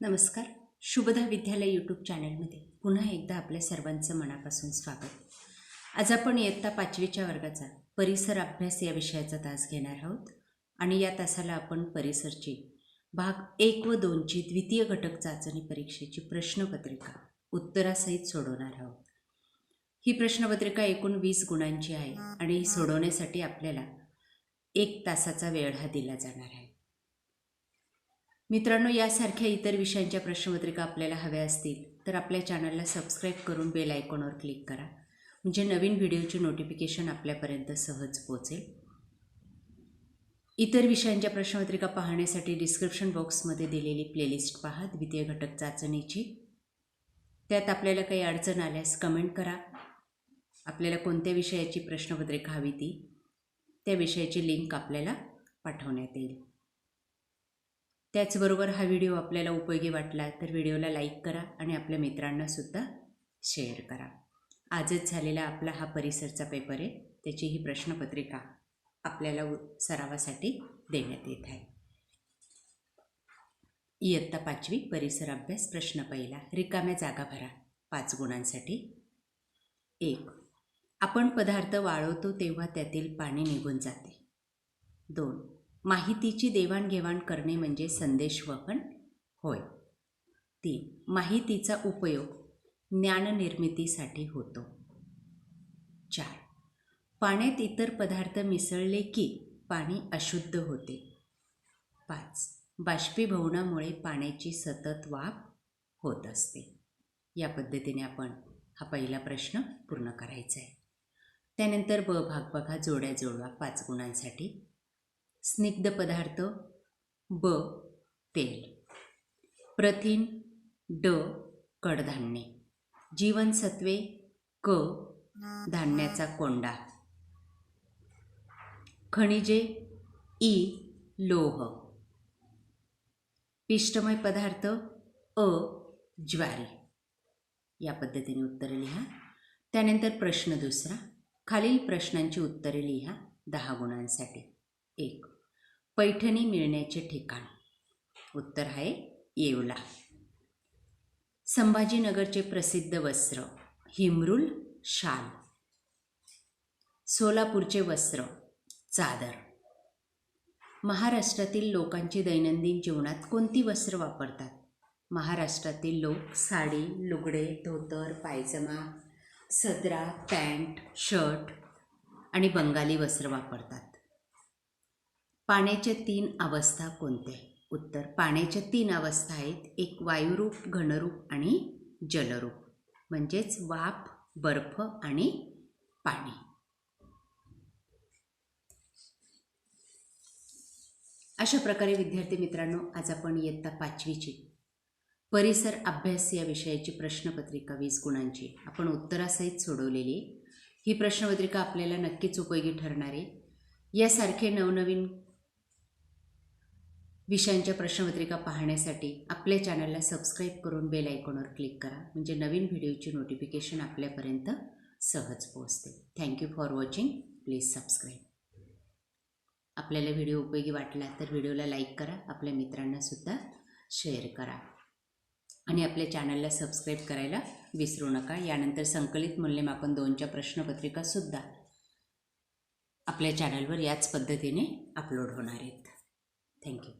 नमस्कार. शुभदा विद्यालय यूट्यूब चॅनलमध्ये पुन्हा एकदा आपल्या सर्वांचं मनापासून स्वागत. आज आपण इयत्ता पाचवीच्या वर्गाचा परिसर अभ्यास या विषयाचा तास घेणार आहोत आणि या तासाला आपण परिसरची भाग एक व दोनची द्वितीय घटक चाचणी परीक्षेची प्रश्नपत्रिका उत्तरासहित सोडवणार आहोत. ही प्रश्नपत्रिका एकूण वीस गुणांची आहे आणि ही सोडवण्यासाठी आपल्याला एक तासाचा वेळ हा दिला जाणार आहे. मित्रांनो यासारख्या इतर विषयांच्या प्रश्नपत्रिका आपल्याला हव्या असतील तर आपल्या चॅनलला सबस्क्राईब करून बेल आयकॉनवर क्लिक करा. म्हणजे नवीन व्हिडिओची नोटिफिकेशन आपल्यापर्यंत सहज पोचेल इतर विषयांच्या प्रश्नपत्रिका पाहण्यासाठी डिस्क्रिप्शन बॉक्समध्ये दिलेली प्लेलिस्ट पहा द्वितीय घटक चाचणीची. त्यात आपल्याला काही अडचण आल्यास कमेंट करा. आपल्याला कोणत्या विषयाची प्रश्नपत्रिका हवी ती त्या विषयाची लिंक आपल्याला पाठवण्यात येईल. त्याचबरोबर हा व्हिडिओ आपल्याला उपयोगी वाटला तर व्हिडिओला लाईक करा आणि आपल्या मित्रांनासुद्धा शेअर करा. आजच झालेला आपला हा परिसरचा पेपर आहे. त्याची ही प्रश्नपत्रिका आपल्याला सरावासाठी देण्यात येत आहे. इयत्ता पाचवी परिसर अभ्यास प्रश्न पहिला रिकाम्या जागा भरा पाच गुणांसाठी. एक आपण पदार्थ वाळवतो तेव्हा त्यातील पाणी निघून जाते. दोन माहितीची देवाणघेवाण करणे म्हणजे संदेशवहन. होय. तीन माहितीचा उपयोग ज्ञाननिर्मितीसाठी होतो. चार. पाण्यात इतर पदार्थ मिसळले की पाणी अशुद्ध होते. पाच. बाष्पीभवनामुळे पाण्याची सतत वाफ होत असते. या पद्धतीने आपण हा पहिला प्रश्न पूर्ण करायचा आहे. त्यानंतर ब भाग बघा जोड्या जोडवा पाच गुणांसाठी. स्निग्ध पदार्थ ब तेल. प्रथिन ड कडधान्ये. जीवनसत्वे क धान्याचा कोंडा. खनिजे ई लोह. पिष्टमय पदार्थ अ ज्वारी. या पद्धतीने उत्तरे लिहा. त्यानंतर प्रश्न दुसरा. खालील प्रश्नांची उत्तरे लिहा दहा गुणांसाठी. एक. पैठणी मिळण्याचे ठिकाण. उत्तर आहे येवला. संभाजीनगरचे प्रसिद्ध वस्त्र हिमरुल शाल. सोलापूरचे वस्त्र चादर. महाराष्ट्रातील लोकांची दैनंदिन जीवनात कोणती वस्त्र वापरतात? महाराष्ट्रातील लोक साडी लुगडे धोतर पायजमा सदरा पॅन्ट शर्ट आणि बंगाली वस्त्र वापरतात. पाण्याच्या तीन अवस्था कोणत्या उत्तर पाण्याच्या तीन अवस्था आहेत. एक वायुरूप घनरूप आणि जलरूप. म्हणजेच वाफ बर्फ आणि पाणी. अशा प्रकारे विद्यार्थी मित्रांनो आज आपण इयत्ता पाचवीची परिसर अभ्यास या विषयाची प्रश्नपत्रिका वीस गुणांची आपण उत्तरासहित सोडवलेली ही प्रश्नपत्रिका आपल्याला नक्कीच उपयोगी ठरणार आहे. यासारखे नवनवीन विषयांच्या प्रश्नपत्रिका पाहण्यासाठी आपल्या चॅनलला सबस्क्राईब करून बेल आयकॉनवर क्लिक करा. म्हणजे नवीन व्हिडिओची नोटिफिकेशन आपल्यापर्यंत सहज पोहोचते. Thank you for watching please subscribe आपल्याला व्हिडिओ उपयोगी वाटला तर व्हिडिओला लाईक करा. आपल्या मित्रांनासुद्धा शेअर करा. आणि आपल्या चॅनलला सबस्क्राईब करायला विसरू नका. यानंतर संकलित मूल्यमापन दोनच्या प्रश्नपत्रिकासुद्धा आपल्या चॅनलवर याच पद्धतीने अपलोड होणार आहेत. थँक्यू